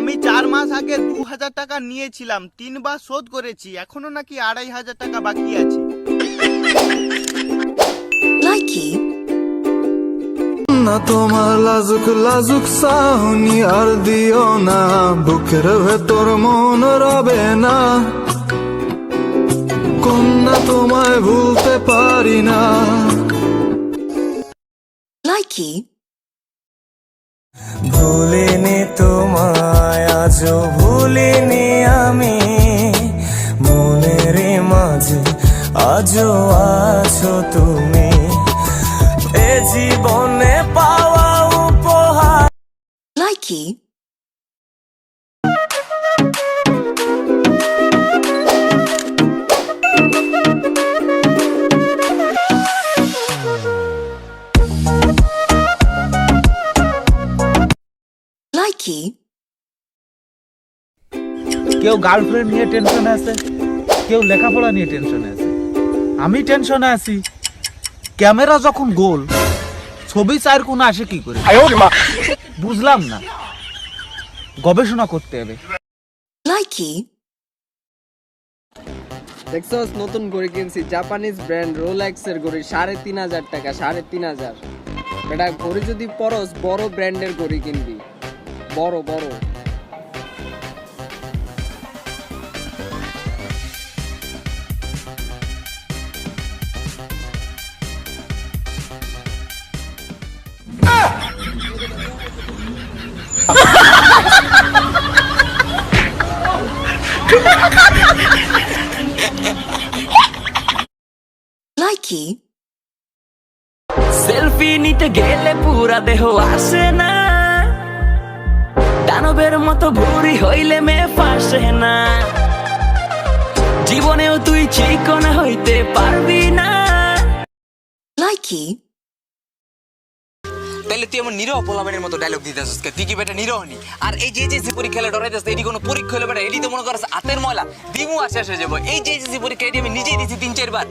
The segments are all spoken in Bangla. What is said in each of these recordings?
আমি চার মাস আগে দু হাজার টাকা নিয়েছিলাম তিনবার শোধ করেছি এখনও নাকি আড়াই হাজার টাকা বাকি আছে। না তোমার লাজুক লাজুক সাহনি আর দিও না বুকের ভেতর মন রবে না। কন্যা তোমায় ভুলতে পারি না। Likey, ভুলিনি তোমায় আজও ভুলিনি আমি। মনের মাঝে আজও আছো তুমি। এ জীবনে পাওয়া উপহার। Likey, Likey, কেউ গার্লফ্রেন্ড নিয়ে টেনশনে আছে কেউ লেখাপড়া নিয়ে টেনশনে আছে। আমি টেনশনে আছি ক্যামেরা যখন গোল ছবি চার কোন আসে কি করে? বুঝলাম না গবেষণা করতে হবে। দেখছস নতুন ঘড়ি কিনছি জাপানিজ ব্র্যান্ড রোলেক্স এর ঘড়ি সাড়ে তিন হাজার টাকা সাড়ে তিন হাজার। এটা ঘড়ি যদি পরস বড় ব্র্যান্ডের ঘড়ি কিনবি। বড় বড়। Likey, সেলফি নিতে গেলে পুরা দেহ আসে না। দানবের মতো ভুরি হইলে মে ফাঁসে না। জীবনেও তুই চিকন হইতে পারবি না। তাহলে তুই এমন নিরহ পোলাবানের মতো ডায়লগ দিতে তুই কি বেটা নিরহ নি আর এই যে যে পরীক্ষা হলে ডরাইতেছ এটি কোনো পরীক্ষা হলে বেটা এটি তো মনে করছে হাতের ময়লা। দিমু শেষ হয়ে যাব। এই যে পরীক্ষা এটি আমি নিজেই দিছি তিন চারবার।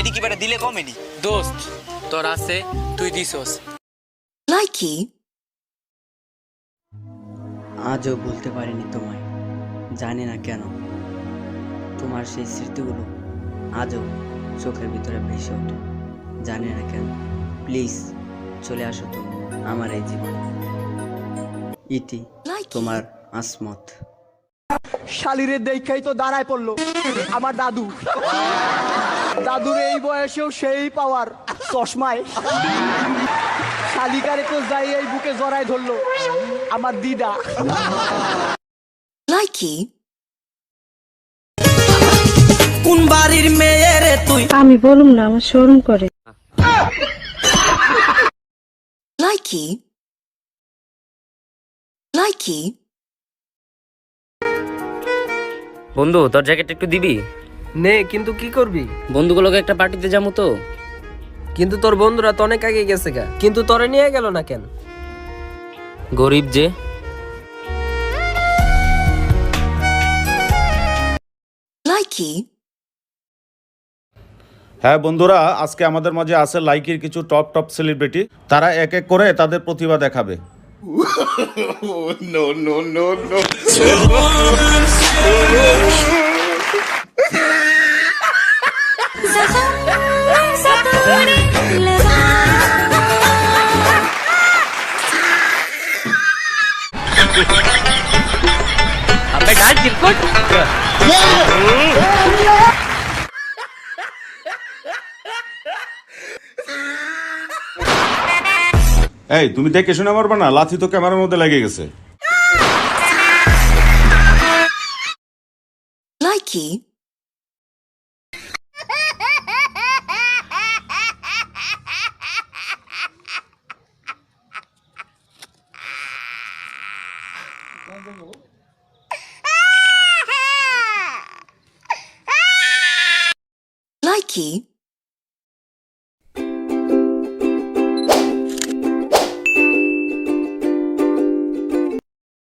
এটি কি বেটা দিলে কমেনি? দোস্ত তোর আছে তুই দিছস। Likey, আজও বলতে পারিনি তোমায়। জানি না কেন। তোমার সেই স্মৃতিগুলো আজও চোখের ভিতরে ভেসে ওঠে। জানি না কেন। প্লিজ চলে আসো তুমি আমার এই জীবনে। ইতি তোমার আসমত। শালিরে দেখাই তো দাঁড়ায় পড়ল আমার দাদু। দাদুর এই বয়সেও সেই পাওয়ার চশমায়। শালিকারে তো যাই এই বুকে জড়ায় ধরলো আমার দিদা। Likey, কোন বাড়ির মেয়ে রে তুই? আমি বলুম না আমার শোরুম করে। Likey, Likey, বন্ধু তোর জ্যাকেট একটু দিবি? নে কিন্তু কি করবি? বন্ধুগুলোকে একটা পার্টিতে যাব তো। কিন্তু তোর বন্ধুরা তো অনেক আগে গেছে গা। কিন্তু তোরে নিয়ে গেল না কেন? গরিব যে। Likey, হ্যাঁ বন্ধুরা আজকে আমাদের মাঝে আছে লাইকের কিছু টপ টপ সেলিব্রিটি তারা এক এক করে তাদের প্রতিভা দেখাবে। এই তুমি দেখে শুনে পারবে না? লাথি তো ক্যামেরার মধ্যে লেগে গেছে। Likey, Likey,